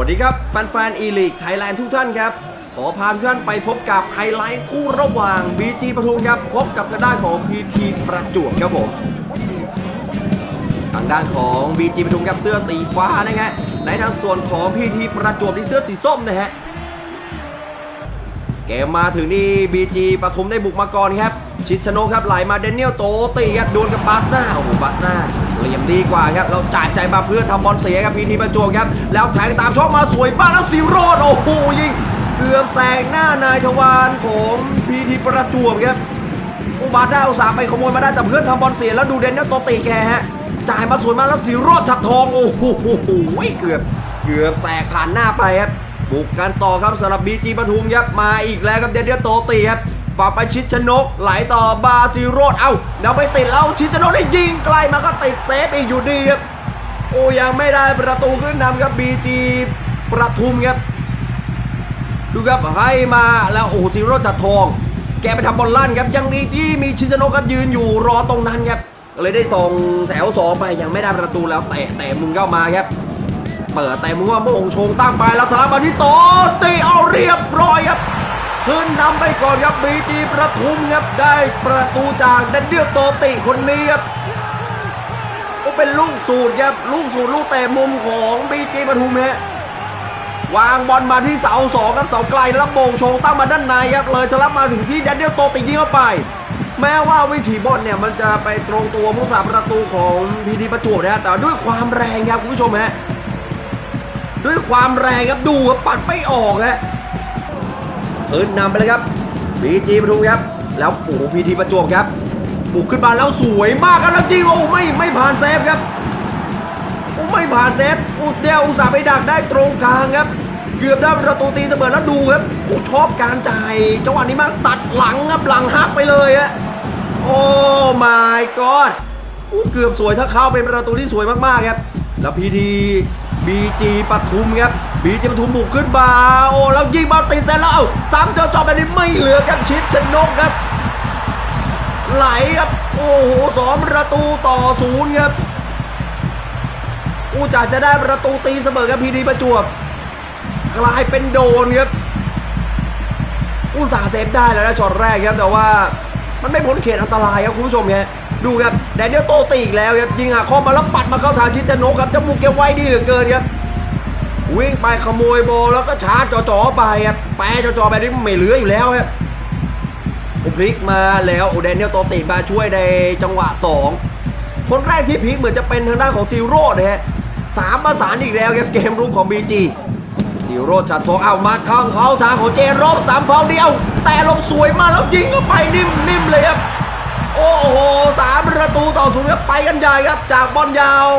วัสดีครับ แฟนๆ อีลีกไทยแลนด์ทุกท่านครับ ขอพาทุกท่านไปพบกับไฮไลท์คู่ระหว่าง BG ปทุมครับ พบกับทางด้านของ PT ประจวบครับผมทางด้านของ BG ปทุมครับเสื้อสีฟ้านะฮะในทางส่วนของ PT ประจวบที่เสื้อสีส้มนะฮะเกมมาถึงนี่ BG ปทุมได้บุกมาก่อนครับ ชิดชโนครับไหลมาเดนเนียลโตตีครับดวลกับบาสนาโอ้โหบาสนา เหลี่ยมดีกว่าครับ เราจ่ายใจมาเพื่อทำบอลเสียครับพีทีประจวบครับ แล้วแทงตามช่องมาสวยบ้ากแล้วซิโรดโอ้โหยิงเกือบแซงหน้านายทวารของพีทีประจวบครับอุบาด้าอุตสาห์ไปขโมยมาได้แต่เพื่อนทำบอลเสียแล้วดูเดนเนียลโตตีแกฮะจ่ายมาสวยมากแล้วซิโรดฉัดทองโอ้โหเกือบเกือบแซงผ่านหน้าไปครับบุกกันต่อครับสำหรับบีจีปทุมครับมาอีกแล้วครับเดนเดียโตตีครับ ฝาไปชิดชนกไหลต่อบาซิโรดเอ้าเดี๋ยวไปติดแล้วชิดชนกได้ยิงไกลมาก็ติดเซฟอีกอยู่ดีครับโอ้ยังไม่ได้ประตูขึ้นนำครับบีจีประทุมครับ ดูครับให้มาแล้วโอ้โหซิโรดจัดทอง แกไปทำบอลลั่นครับยังดีที่มีชินชนกครับยืนอยู่รอตรงนั้นครับเลยได้ส่งแถวสองไปยังไม่ได้ประตูแล้วเตะเตะมุงเข้ามาครับเปิดแต่มึงว่าโมงชงตั้งไปแล้วทะลักมาที่โตตีเอาเรียบร้อยครับ ขึ้นนำไปก่อนครับบีจีประทุมครับได้ประตูจากเดนเดียลโตติคนนี้ครับโอ้เป็นลูกสูตรครับลูกสูตรลูกเตะมุมของบีจีประทุมฮะวางบอลมาที่เสาสองครับเสาไกลแล้วโมงชงตั้งมาด้านในครับเลยทะลักมาถึงที่เดนเดียลโตติยิงเข้าไป แม้ว่าวิถีบอลเนี่ยมันจะไปตรงตัวผู้สาประตูของพีดีประจวบนะฮะแต่ด้วยความแรงครับคุณผู้ชมฮะด้วยความแรงครับดูครับปัดไม่ออกฮะ พื้นนำไปเลยครับบีจีปทุมครับ แล้วโอ้โหพีทีประจวบครับ บุกขึ้นมาแล้วสวยมากครับแล้วจริงโอ้ไม่ไม่ผ่านเซฟครับโอ้ไม่ผ่านเซฟโอ้เดียวอุตส่าห์ไปดักได้ตรงกลางครับ เกือบได้ประตูตีเสมอแล้วดูครับโอ้ชอบการจ่ายจังหวะนี้มากตัดหลังครับหลังฮักไปเลยฮะโอ้ my god อู้เกือบสวยถ้าเข้าเป็นประตูที่สวยมากๆครับ แล้วพีที บีจีปทุมครับบีจีปทุมบุกขึ้นมาโอ้แล้วยิงบอลติดเสร็จแล้วเอ้าซ้ำเจอจอแบบนี้ไม่เหลือครับชิดชนกครับ ไหลครับโอ้โหสองประตูต่อศูนย์ครับอูจ่าจะได้ประตูตีเสมอครับพีดีประจวบกลายเป็นโดนครับอุตสาห์เซฟได้แล้วนะช็อตแรกครับแต่ว่ามันไม่พ้นเขตอันตรายครับคุณผู้ชมครับ ดูครับแดเนียลโตตีอีกแล้วครับยิงหักข้อมาแล้วปัดมาเข้าทางชิดชนกครับจมูกแกไวดีเหลือเกินครับวิ่งไปขโมยบอลแล้วก็ชาร์จจ่อๆไปครับแปะจ่อๆแบบนี้ไม่เหลืออยู่แล้วครับโอ้พลิกมาแล้วโอ้แดเนียลโตตีมาช่วยในจังหวะสองคนแรกที่พลิกเหมือนจะเป็นทางด้านของซิโร่นะฮะสามประสานอีกแล้วครับเกมรุกของบีจีสิโรดชัดทองเอามาข้างเขาทางของเจนรบสามพาวเดียว แต่ลงสวยมากแล้วยิงเข้าไปนิ่มๆเลยครับ โอ้โหสามประตูต่อศูนย์ครับไปกันใหญ่ครับ จากบอลยาว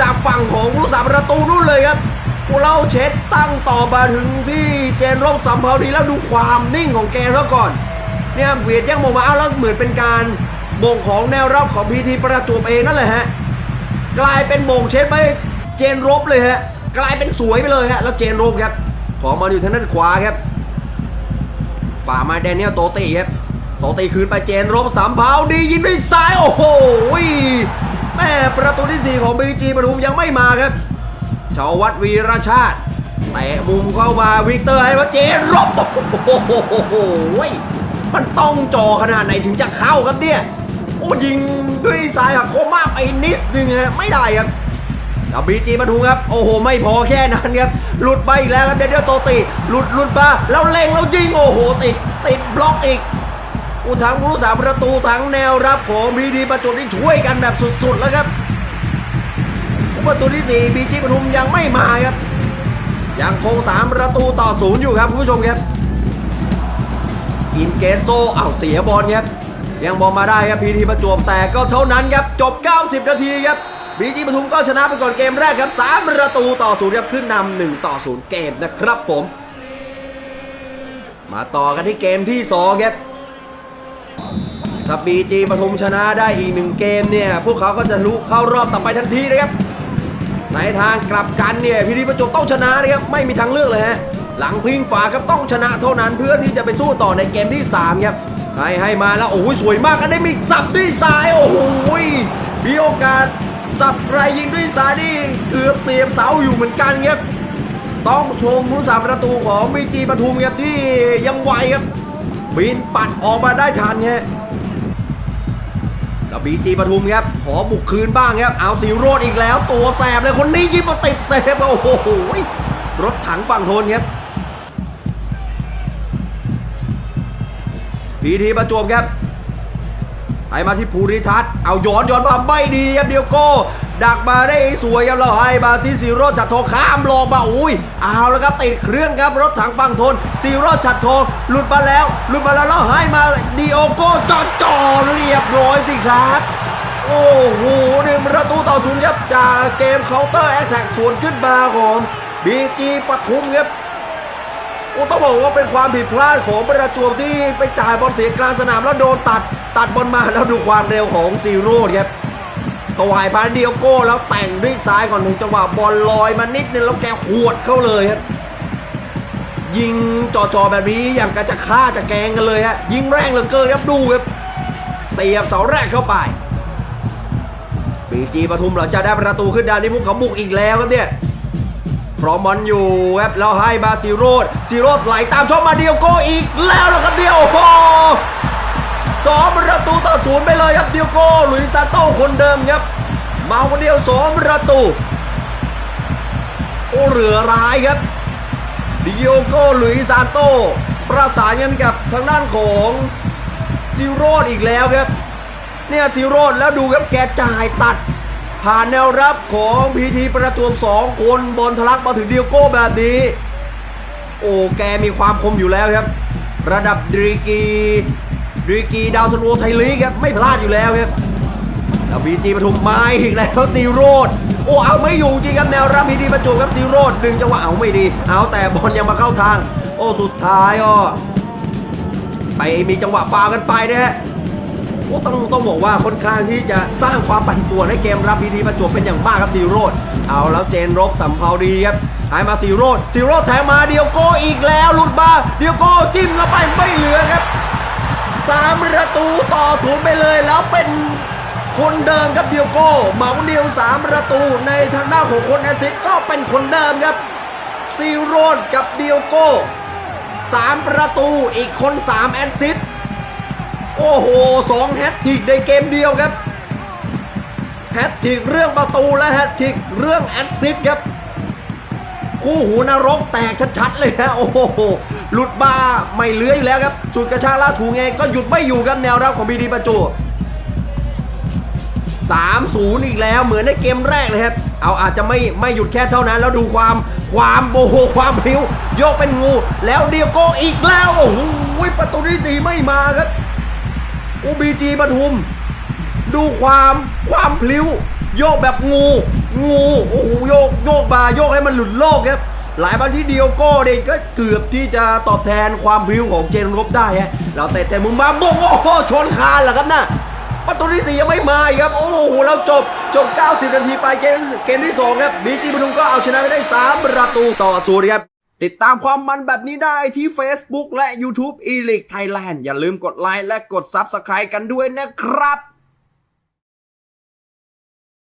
จากฝั่งของผู้สาประตูนู่นเลยครับผู้เล่าเช็ดตั้งต่อมาถึงที่เจนรบสามพาวดีแล้วดูความนิ่งของแกซะก่อน เนี่ยเวียดยังมองมาเอาแล้วเหมือนเป็นการมงของแนวรับของพีทีประจวบเองนั่นแหละฮะกลายเป็นโมงเช็ดไปเจนรบเลยฮะกลายเป็นสวยไปเลยฮะแล้วเจนรบครับ ขอมาอยู่ทางด้านขวาครับฝ่ามาแดเนียลโตตีครับ โตตีคืนไปเจนรบสามเผาดียิงด้วยซ้ายโอ้โหแม่ประตูที่ 4 ของบีจีปทุมยังไม่มาครับชาววัดวีรชาติแตะมุมเข้ามาวิกเตอร์ให้มาเจนรบโอ้โหมันต้องจ่อขนาดไหนถึงจะเข้าครับเนี่ยโอ้ยิงด้วยซ้ายหักโคมมากไปนิดนึงฮะไม่ได้ครับแล้วบีจีปทุมครับ โอ้โห ไม่พอแค่นั้นครับ หลุดไปอีกแล้วครับเดนเดลโตตีหลุดหลุดมาแล้วเล็งแล้วยิง โอ้โห ติด ติดบล็อกอีก อุทังผู้สามประตูทั้งแนวรับของบีดีประจวบนี่ช่วยกันแบบสุดๆแล้วครับประตูที่4บีจีปทุมยังไม่มาครับยังคง3ประตูต่อศูนย์อยู่ครับคุณผู้ชมครับอินเกโซอ้าวเสียบอลครับยังบอลมาได้ครับพีทีประจวบแต่ก็เท่านั้นครับจบ 90 นาทีครับบีจีปทุมก็ชนะไปก่อนเกมแรกครับ3ประตูต่อศูนย์ครับขึ้นนำ1ต่อ0เกมนะครับผม มาต่อกันที่เกมที่2ครับ ถ้าบีจีปทุมชนะได้อีกหนึ่งเกมเนี่ย พวกเขาก็จะลุเข้ารอบต่อไปทันทีนะครับ ในทางกลับกันเนี่ยพีดีประจบต้องชนะนะครับไม่มีทางเลือกเลยฮะหลังพิงฝาครับต้องชนะเท่านั้นเพื่อที่จะไปสู้ต่อในเกมที่3ครับให้ให้มาแล้วโอ้โหสวยมากกันได้มีสับด้วยซ้ายโอ้โหมีโอกาสสับไกลยิงด้วยซ้ายนี่เกือบเสียบเสาอยู่เหมือนกันครับต้องชมผู้สาประตูของบีจีปทุมครับที่ยังไวครับ บินปัดออกมาได้ทันฮะแล้วบีจีปทุมครับ ขอบุกคืนบ้างครับ เอาสีโรดอีกแล้ว ตัวแสบเลยคนนี้ยิงมาติดเซฟ โอ้โห รถถังฝั่งทนครับพีทีประจวบครับให้มาที่ภูริทัศน์เอาย้อนย้อนมาไม่ดีครับเดียวโก้ ดักมาได้สวยครับเราให้มาที่ซีโร่จัดโทข้ามลงมาอุ้ยเอาแล้วครับติดเครื่องครับรถถังฝั่งทนซีโร่จัดโทหลุดมาแล้วหลุดมาแล้วแล้วให้มาดีโอโก้จอดจอเรียบร้อยสิครับโอ้โหหนึ่งประตูต่อศูนย์ครับจากเกมเคาน์เตอร์แอคแท็กสวนขึ้นมาของบีจีปทุมครับโอ้ต้องบอกว่าเป็นความผิดพลาดของประจวบที่ไปจ่ายบอลเสียกลางสนามแล้วโดนตัด ตัดบอลมาแล้วดูความเร็วของซีโร่ครับ ถวายพาเดียโก้แล้วแต่งด้วยซ้ายก่อนหนึ่งจังหวะบอลลอยมานิดนึงแล้วแกหวดเข้าเลยครับยิงจ่อๆแบบนี้อย่างกระจะฆ่าจะแกงกันเลยฮะยิงแรงเหลือเกินครับดูครับเสียบเสาแรกเข้าไปบีจีปทุมเราจะได้ประตูขึ้นดานนี้พวกเขาบุกอีกแล้วครับเนี่ยพร้อมบอลอยู่ครับแล้วให้มาซีโรดซีโรดไหลตามช่องมาเดียโก้อีกแล้วล่ะครับเดียวโอ้ สองประตูต่อศูนย์ไปเลยครับเดียโก้ลุยซานโต้คนเดิมครับมาคนเดียวสองประตูโอ้เหลือร้ายครับเดียโก้ลุยซานโต้ประสานกันกับทางด้านของซีโรดอีกแล้วครับเนี่ยซีโรดแล้วดูครับแกจ่ายตัด ผ่านแนวรับของพีทีประจวบสองคนบอลทะลักมาถึงเดียโก้แบบนี้ โอ้แกมีความคมอยู่แล้วครับ ระดับดรีกี ดีกีดาวซันโวไทยลีกครับไม่พลาดอยู่แล้วครับแล้วบีจีปทุมมาอีกแล้วซีโรดโอ้เอาไม่อยู่จริงครับแนวรับพีทีประจวบครับซีโรดดึงจังหวะเอาไม่ดี เอาแต่บอลยังมาเข้าทาง โอ้สุดท้ายก็ไปมีจังหวะฟาวกันไปนะฮะโอ้ต้องต้องบอกว่าค่อนข้างที่จะสร้างความปั่นป่วนให้เกมรับพีทีประจวบเป็นอย่างมากครับซีโรดเอาแล้วเจนรบสัมภาวดีครับหายมาซีโรดซีโรดแทงมาเดียวโก้อีกแล้วหลุดมาเดียวโก้จิ้มเข้าไป สามประตูต่อศูนย์ไปเลยแล้วเป็นคนเดิมครับเดียวโก้เหมาเดียวสามประตูในทางด้านของคนแอซิสก็เป็นคนเดิมครับซีโรดกับเดียวโก้สามประตูอีกคนสามแอซิสโอ้โหสองแฮตทิกในเกมเดียวครับแฮตทิกเรื่องประตูและแฮตทิกเรื่องแอดซิสครับ คู่หูนรกแตกชัดๆเลยฮะโอ้โหหลุดมาไม่เลื้อยอยู่แล้วครับสุดกระชากลากถูไงก็หยุดไม่อยู่ครับแนวรับของบีดีประจวบ3-0 อีกแล้วเหมือนในเกมแรกเลยครับ เอาอาจจะไม่ไม่หยุดแค่เท่านั้น แล้วดูความความโอ้โหความพริ้วโยกเป็นงู แล้วเดียวโกอีกแล้ว โอ้โหประตูที่สี่ไม่มาครับอูบีจีปทุม ดูความความพลิ้ว โยกแบบงู งูโอ้โหโยกโยกมาโยกให้มันหลุดโลกครับหลายบอลที่เดียวโก้เด็ก็เกือบที่จะตอบแทนความพลิ้วของเจนรบได้ฮะเราแต่แต่มุมมาบงโอ้โหชนคานเหรอครับน่ะประตูที่สี่ยังไม่มาครับ โอ้โหแล้วจบจบ 90 นาทีไปเกมเกมที่สองครับบีจีปทุมก็เอาชนะไปได้ 3 ประตูต่อศูนย์ครับ ติดตามความมันแบบนี้ได้ที่ Facebook และ YouTube e l e a g u e Thailand อย่าลืมกดไลค์และกด Subscribe กันด้วยนะครับ